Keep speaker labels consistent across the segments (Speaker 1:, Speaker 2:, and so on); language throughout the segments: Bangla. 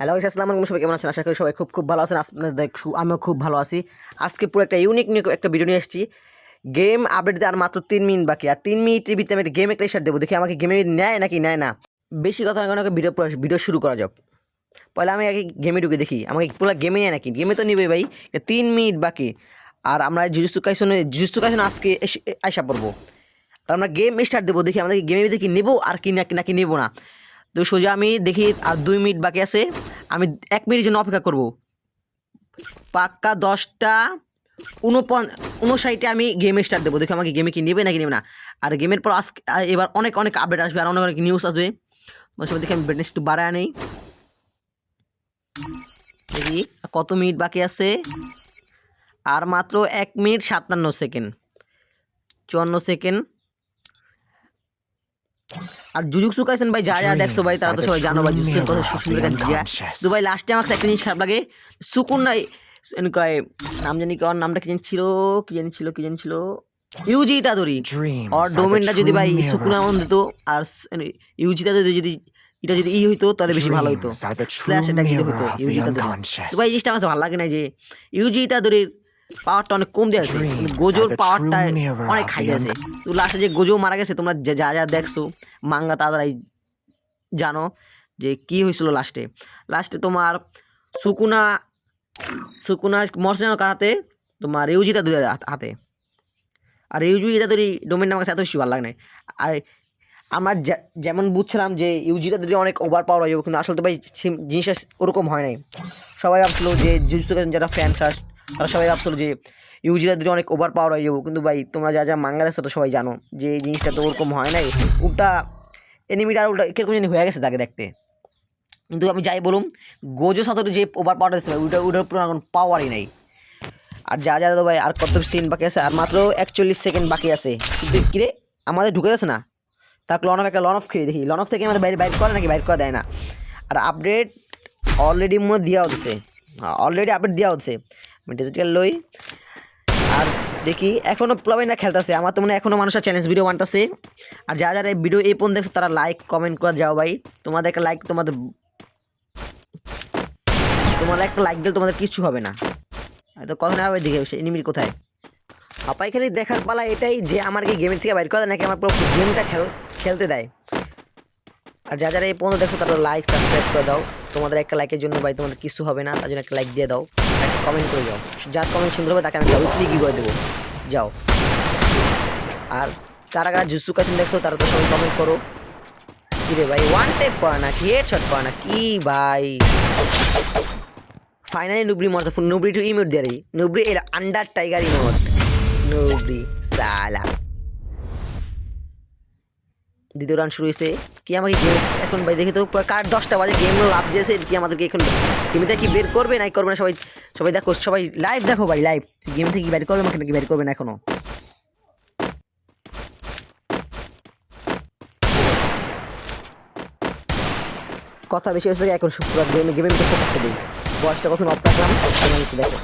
Speaker 1: হ্যালো আসসালামু আলাইকুম। সবাই কেমন আছেন? আশা করি সবাই খুব খুব ভালো আছেন। আপনাদের আমিও খুব ভালো আছি। আজকে পুরো একটা ইউনিক নিয়ে একটা ভিডিও নিয়ে এসেছি। গেম আপডেট দিতে আর মাত্র তিন মিনিট বাকি। আর তিন মিনিটের ভিতরে আমি গেম একটা স্টার্ট দেবো। দেখি আমাকে গেমে নেয় নাকি নেয় না। বেশি কথা না কোনো ভিডিও ভিডিও শুরু করা যাক। পয়লা আমি আগে গেমে ঢুকে দেখি। আমাকে পুরো গেমে নেয় নাকি? গেমে তো নেবে ভাই। তিন মিনিট বাকি। আর আমরা জুজুস্তু কাইসনে জুজুস্তু কাইসনে আজকে আইসা পড়ব। আর আমরা গেম স্টার্ট দেবো। দেখি আমাদের গেমের কি নেব আর কি নাকি নাকি নেব না। তো সোজা আমি দেখি, আর দুই মিনিট বাকি আছে। আমি এক মিনিটের জন্য অপেক্ষা করব। পাক্কা দশটা উনপন, উনষাটে আমি গেমে স্টার্ট দেবো। দেখি আমাকে গেমে কি নেবে নাকি নেবে না। আর গেমের পর আজকে এবার অনেক অনেক আপডেট আসবে আর অনেক অনেক নিউজ আসবে। সময় দেখি আমি ব্রেটনেস একটু বাড়ায় নেই দেখি, কত মিনিট বাকি আছে? আর মাত্র এক মিনিট সাতান্ন সেকেন্ড। চুয়ান্ন সেকেন্ড। আর জুজুকসু কাইছেন ভাই যা যা দেখছ ভাই তারা তো সবাই জানো ভাই জুজুকসু কথা সুন্দর একটা দিয়া তো ভাই লাস্টে আমার একটা জিনিস খারাপ লাগে কয় নাম জানি কি ওর নামটা কি জানি ছিল কি জানি ছিল কি জানি ছিল ইউজি তাদরি আর ডোমেনটা যদি ভাই সুকুন এমন দিত আর ইউজি তাদরি যদি এটা যদি ই হইতো তাহলে বেশি ভালো হইতো। স্ল্যাশ এটা যদি হইতো ইউজি তাদরি তো ভাই জিনিসটা আমার ভালো লাগে না যে ইউজি তাদরির পাওয়ারটা অনেক কম দেওয়া আছে গোজোর পাওয়ারটা অনেক খাই আছে তো লাস্টে যে গোজো মারা গেছে তোমরা যা যা দেখছ মাঙ্গা তাড়াতাড়ি জানো যে কি হয়েছিল লাস্টে লাস্টে তোমার সুকুনা সুকুনা মর্সিনার হাতে তোমার ইউজিতা দুই হাতে আর ইউজি এটা তৈরি ডোমেন আমার কাছে এত বেশি ভালো লাগে না। আর আমরা যেমন বুঝছিলাম যে ইউজিটা দুটি অনেক ওভার পাওয়ার হয়ে যাবে কিন্তু আসলে তো ভাই জিনিসটা ওরকম হয় নাই। সবাই ভাবছিল যে যারা ফ্যান তারা সবাই ভাবছিল যে ইউজিটা দুটি অনেক ওভার পাওয়ার হয়ে যাব। কিন্তু ভাই, তোমরা যা যা মাঙ্গা দেখছ তো সবাই জানো যে এই জিনিসটা তো ওরকম হয় নাই। উল্টা এনিমিটা উল্টা কীরকম জানি হয়ে গেছে তাকে দেখতে। কিন্তু আমি যাই বলুন গোজো সাথে যে ওভার পাওয়ারটা ভাই ওইটা ওইটার পুরো এখন পাওয়ারই নাই। আর যা যা ভাই, আর কত সিন বাকি আছে, আর মাত্র একচল্লিশ সেকেন্ড বাকি আছে। কিরে, আমাদের ঢুকে যাচ্ছে না? তাকে লন অফ একটা লন অফ খেয়ে দেখি। লন অফ থেকে আমাদের বাইরে বাইর করে নাকি বাইর করা দেয় না? আর আপডেট অলরেডি মনে দেওয়া হচ্ছে। অলরেডি আপডেট দেওয়া হচ্ছে। ডিজিটাল লই। আর দেখি এখনও না খেলতেছে। আমার তো মনে হয় এখনও মানুষের চ্যালেঞ্জ ভিডিও বানতেছে আর যারা যারা এই ভিডিও এই পর্যন্ত দেখছ, তারা লাইক কমেন্ট করে যাও ভাই। তোমাদের একটা লাইক তোমাদের তোমার একটা লাইক দিলে তোমাদের কিছু হবে না। হয়তো কখন হবে দিকে এনিমির কোথায়? হাপাই খালি দেখার পালা এটাই যে আমার কি গেমের থেকে বাইর করে নাকি আমার পুরো গেমটা খেল খেলতে দেয়। আর যা যারা এই পর্যন্ত দেখো তারা লাইক সাবস্ক্রাইব করে দাও। তোমাদের একটা লাইকের জন্য ভাই তোমাদের কিছু হবে না, তার জন্য একটা লাইক দিয়ে দাও, একটা কমেন্ট করে যাও। যার কমেন্ট সুন্দর হবে তাকে আমি কি করে দেবো। যাও। আর কারা কারা জুসু কাছেন দেখছ, তারা তো সবাই কমেন্ট করো। কি রে ভাই ওয়ান টেপ করে না, কি হেড শট করে না, কি ভাই? ফাইনালি নুবরি মজা নুবরি টু ইমোট দিয়ে নুবরি এর আন্ডার টাইগার ইমোট নুবরি সালা। দ্বিতীয় রান শুরু হয়েছে। কি আমাকে গেম এখন ভাই দেখে তো কার দশটা বাজে গেম লাভ দিয়েছে কি আমাদেরকে এখন গেমে কি বের করবে নাই করবে না সবাই সবাই দেখো, সবাই লাইভ দেখো ভাই লাইভ গেম থেকে কি বের করবে, আমাকে নাকি বের করবে না এখনও। কথা বেশি হয়েছে এখন পুরো গেমে গেমে কষ্ট দিই। বয়সটা কখন অফ দেখো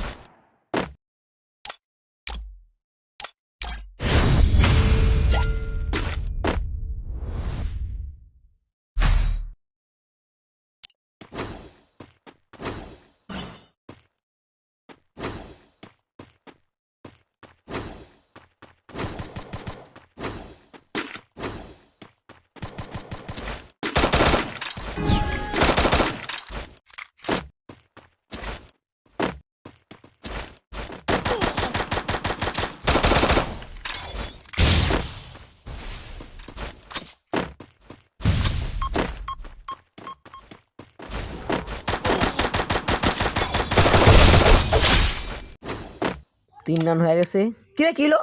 Speaker 1: তিন রান হয়ে গেছে। কিরে কিলো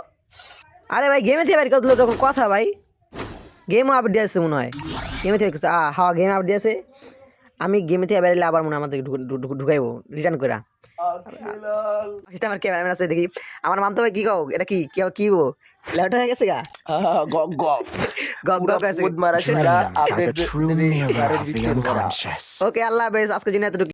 Speaker 1: আরে ভাই গেমে থেকে বের করল তখন কথা ভাই। গেমও আপডেট দিয়েছে মনে হয়। গেমে থেকে। আ হ্যাঁ গেম আপডেট দিয়েছে আমি গেমে থেকে বেরোলে আবার মনে হয় আমাদের ঢুকাইবো রিটার্ন করে আমার ক্যামেরাম্যান আছে দেখি। আমার মানতে ভাই কি কও? এটা কি? কি কি বো লেট হয়ে গেছে গা?
Speaker 2: গগ গগ
Speaker 1: গগ গগ আছে. ওকে আল্লাহ হাফেজ আজকে জন্য এতটুকু